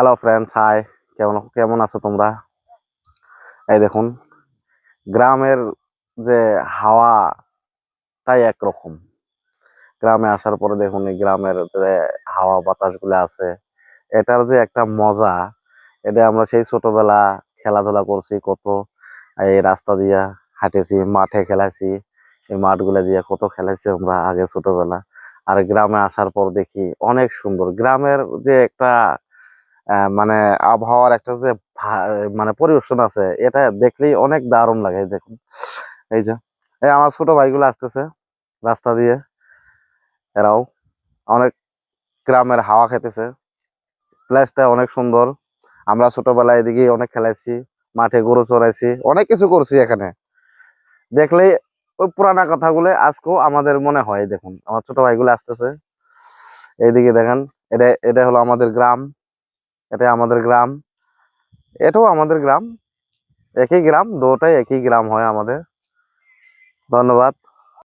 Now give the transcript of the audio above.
Hello friends high কেমন কেমন আছো তোমরা? এই দেখুন, গ্রামের যে হাওয়াটাই একরকম। গ্রামে আসার পরে দেখুন, এই গ্রামের যে হাওয়া বাতাসগুলো আছে, এটার যে একটা মজা, এটা আমরা সেই ছোটবেলা খেলাধুলা করছি, কত এই রাস্তা দিয়া হাঁটেছি, মাঠে খেলাইছি এই মাঠগুলো দিয়ে কত খেলাইছি আমরা আগে ছোটবেলা। আর গ্রামে আসার পর দেখি অনেক সুন্দর। গ্রামের যে একটা মানে আবহাওয়ার একটা যে মানে পরিবেশন আছে, এটা দেখলেই অনেক দারুণ লাগে দেখুন। এই যে, এই আমার ছোট ভাইগুলো আসতেছে রাস্তা দিয়ে, এরাও অনেক গ্রামের হাওয়া খেতেছে। প্লেসটা অনেক সুন্দর। আমরা ছোটবেলায় এদিকে অনেক খেলাইছি, মাঠে গরু চড়াইছি, অনেক কিছু করছি এখানে। দেখলেই ওই পুরানা কথাগুলো আজকেও আমাদের মনে হয় দেখুন। আমার ছোট ভাইগুলো আসতেছে। এইদিকে দেখেন, এটা এটা হলো আমাদের গ্রাম। এটা আমাদের গ্রাম। এটাও আমাদের গ্রাম। একই গ্রাম দুটাই একই গ্রাম হয় আমাদের। ধন্যবাদ।